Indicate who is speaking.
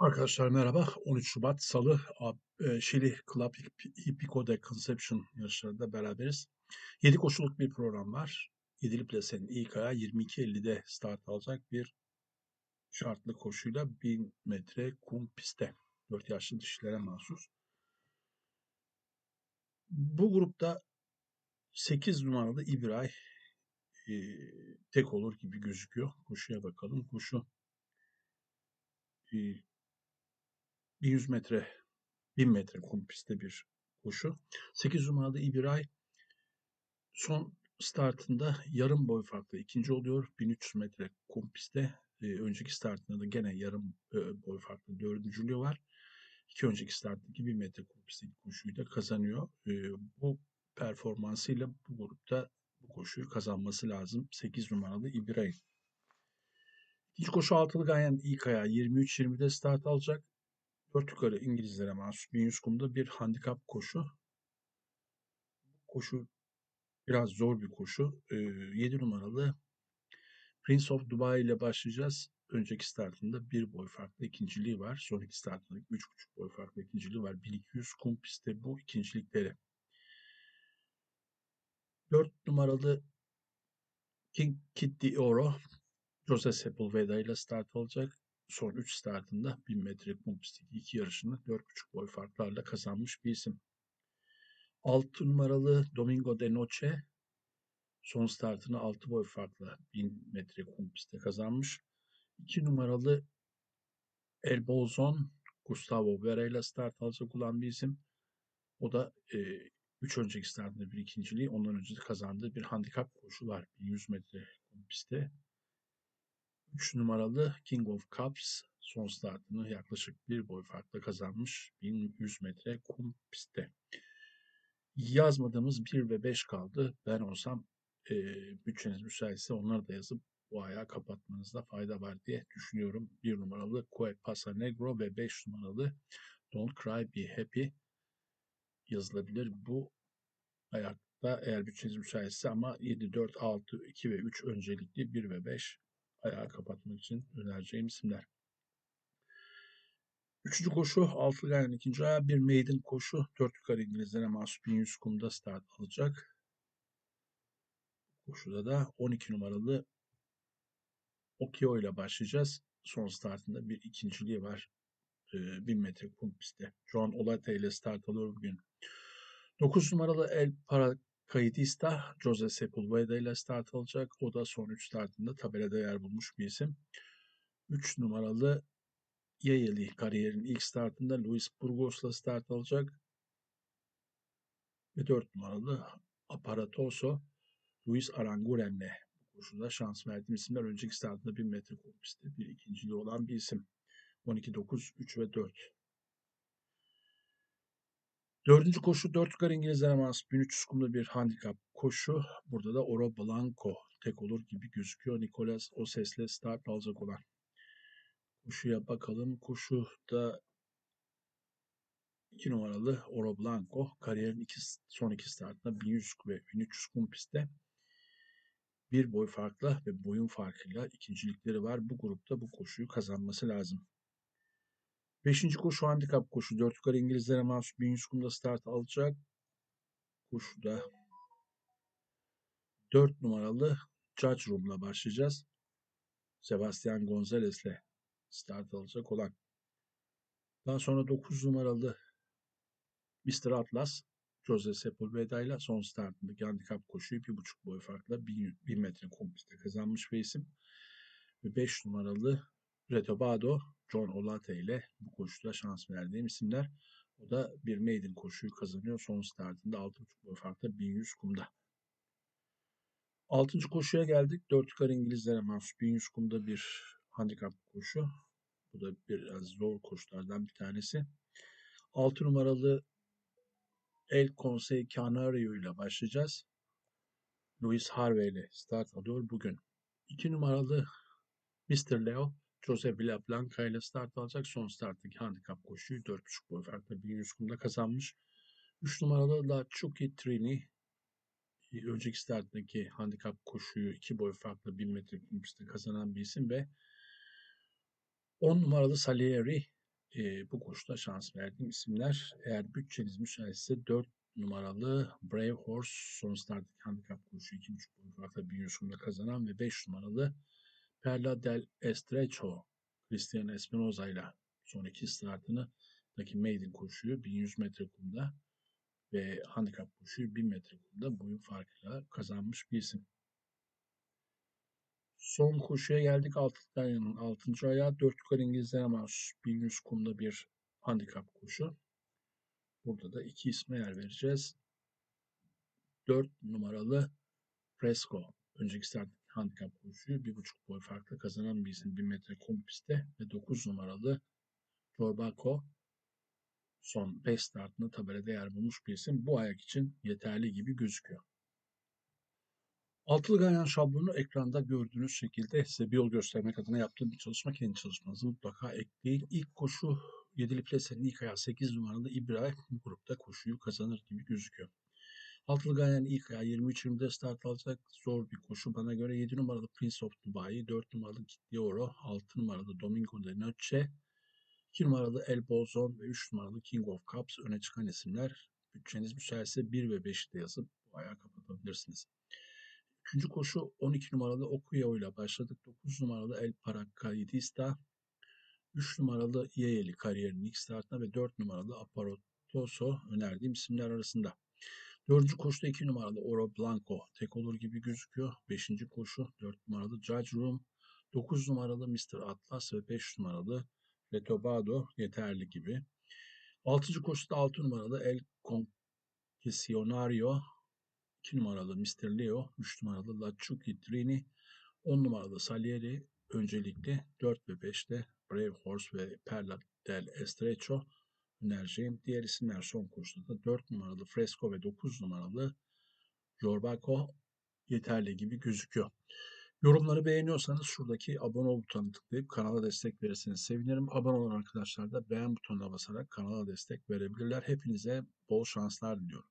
Speaker 1: Arkadaşlar merhaba. 13 Şubat Salı e, Şili Club Hippico de Conception yarışlarında beraberiz. 7 koşuluk bir program var. 7'li plasenin ilk ayağı 22.50'de start alacak bir şartlı koşuyla 1000 metre kum pistte. 4 yaşlı dişilere mahsus. Bu grupta 8 numaralı İbray e, tek olur gibi gözüküyor. Koşuya bakalım. Koşu e, 1100 metre 1000 metre kum bir koşu. 8 numaralı İbiray son startında yarım boy farklı ikinci oluyor. 1300 metre kum. E, önceki startında da gene yarım e, boy farklı dördüncülüğü var. İki önceki starttaki 1000 metre kum koşuyu da kazanıyor. E, bu performansıyla bu grupta bu koşuyu kazanması lazım. 8 numaralı İbiray. İkinci koşu altılı Ganyan ilk ayağı 23-20'de start alacak. Yukarı İngilizlere mahsus 1100 kumda bir handikap koşu. Koşu biraz zor bir koşu. Ee, 7 numaralı Prince of Dubai ile başlayacağız. Önceki startında bir boy farklı ikinciliği var. Son iki startında üç buçuk boy farklı ikinciliği var. 1200 kum pistte bu ikincilikleri. 4 numaralı King Kitty Oro Jose Sepulveda ile start alacak. Son 3 startında 1000 metre kum pistteki iki yarışını 4,5 boy farklarla kazanmış bir isim. 6 numaralı Domingo de Noche son startını 6 boy farkla 1000 metre kum kazanmış. 2 numaralı El Bolzon Gustavo Vera start alacak olan bir isim. O da 3 e, önceki startında bir ikinciliği, ondan önce de kazandığı bir handikap koşu var. 1100 metre kum. 3 numaralı King of Cups son startını yaklaşık bir boy farkla kazanmış 1100 metre kum pistte. Yazmadığımız 1 ve 5 kaldı. Ben olsam e, bütçeniz müsaitse onları da yazıp bu ayağı kapatmanızda fayda var diye düşünüyorum. 1 numaralı Cue Pasa Negro ve 5 numaralı Don't Cry Be Happy yazılabilir. Bu ayakta eğer bütçeniz müsaitse ama 7, 4, 6, 2 ve 3 öncelikli 1 ve 5 ayağı kapatmak için önereceğim isimler. Üçüncü koşu altılı yani ikinci ayağı bir maiden koşu. Dört yukarı İngilizlere mahsus 1100 kumda start alacak. Koşuda da 12 numaralı Okio ile başlayacağız. Son startında bir ikinciliği var. 1000 metre kum pistte. John Olate ile start alıyor bugün. 9 numaralı El Para Kayıtista Jose Sepulveda ile start alacak. O da son 3 startında tabelada yer bulmuş bir isim. 3 numaralı Yayeli kariyerin ilk startında Luis Burgos'la start alacak. Ve 4 numaralı Aparatoso Luis Aranguren'le bu koşuda şans verdiğim isimler önceki startında 1000 metre pistte bir ikinciliği olan bir isim. 12, 9, 3 ve 4. Dördüncü koşu 4 yukarı İngilizlere mahsus 1300 kumda bir handikap koşu. Burada da Oro Blanco tek olur gibi gözüküyor. Nicolas o sesle start alacak olan. Koşuya bakalım. Koşuda 2 numaralı Oro Blanco kariyerin iki, son iki startında 1100 ve 1300 kum pistte bir boy farkla ve boyun farkıyla ikincilikleri var. Bu grupta bu koşuyu kazanması lazım. Beşinci koşu handikap koşu. Dört yukarı İngilizlere mahsus 1100 kumda start alacak. Koşuda 4 numaralı Judge Room'la başlayacağız. Sebastian Gonzalez'le start alacak olan. Daha sonra 9 numaralı Mr. Atlas Jose Sepulveda ile son startındaki handikap koşuyu 1.5 boy farkla 1 metre kompiste kazanmış bir isim. Ve 5 numaralı Retobado John Olate ile bu koşuda şans verdiğim isimler. O da bir maiden koşuyu kazanıyor. Son startında 6.5 boy farkla 1100 kumda. Altıncı koşuya geldik. Dört yukarı İngilizlere mahsus 1100 kumda bir handikap koşu. Bu da biraz zor koşulardan bir tanesi. 6 numaralı El Conseil Canario ile başlayacağız. Louis Harvey ile start alıyor bugün. 2 numaralı Mr. Leo Jose Villablanca ile start alacak. Son starttaki handikap koşuyu 4.5 boy farklı 1100 kumda kazanmış. 3 numaralı La Chucky Trini önceki starttaki handikap koşuyu 2 boy farklı 1000 metre kum pistte kazanan bir isim ve 10 numaralı Salieri e, bu koşuda şans verdiğim isimler. Eğer bütçeniz müsaitse 4 numaralı Brave Horse son starttaki handikap koşu 2.5 boy farkla 1100 kumda kazanan ve 5 numaralı Perla del Estrecho Cristian Espinoza ile son iki startını daki maiden koşuyu 1100 metre kumda ve handikap koşuyu 1000 metre kumda boyun farkıyla kazanmış bir isim. Son koşuya geldik. Altındayan'ın 6. ayağı. 4 yukarı İngilizlere mahsus 1100 kumda bir handikap koşu. Burada da iki isme yer vereceğiz. 4 numaralı Fresco. Önceki start handikap koşuyu 1.5 boy farklı kazanan bir isim 1000 metre kum pistte ve 9 numaralı Torbaco son 5 startında tabelada yer bulmuş bir isim. Bu ayak için yeterli gibi gözüküyor. Altılı ganyan şablonu ekranda gördüğünüz şekilde size bir yol göstermek adına yaptığım bir çalışma. Kendi çalışmanızı mutlaka ekleyin. İlk koşu 7'li plesenin ilk ayağı 8 numaralı İbrahim bu grupta koşuyu kazanır gibi gözüküyor. Altılı ganyan ilk ayağı 23-20'de start alacak zor bir koşu. Bana göre 7 numaralı Prince of Dubai, 4 numaralı Kitlioro, 6 numaralı Domingo de Noche, 2 numaralı El Bolzon ve 3 numaralı King of Cups öne çıkan isimler. Bütçeniz müsaitse 1 ve 5'i de yazıp bu ayağı kapatabilirsiniz. Üçüncü koşu 12 numaralı Okuyo ile başladık. 9 numaralı El Paracaidista, 3 numaralı Yeyeli kariyerinin ilk startına ve 4 numaralı Aparatoso önerdiğim isimler arasında. Dördüncü koşuda 2 numaralı Oro Blanco tek olur gibi gözüküyor. Beşinci koşu 4 numaralı Judge Room, 9 numaralı Mr. Atlas ve 5 numaralı Letobado yeterli gibi. Altıncı koşuda 6 numaralı El Concesionario 2 numaralı Mr. Leo, 3 numaralı Lachuki Trini, 10 numaralı Salieri öncelikle 4 ve 5'te Brave Horse ve Perla del Estrecho önereceğim. Diğer isimler son koşuda da 4 numaralı Fresco ve 9 numaralı Jorbaco yeterli gibi gözüküyor. Yorumları beğeniyorsanız şuradaki abone ol butonuna tıklayıp kanala destek verirseniz sevinirim. Abone olan arkadaşlar da beğen butonuna basarak kanala destek verebilirler. Hepinize bol şanslar diliyorum.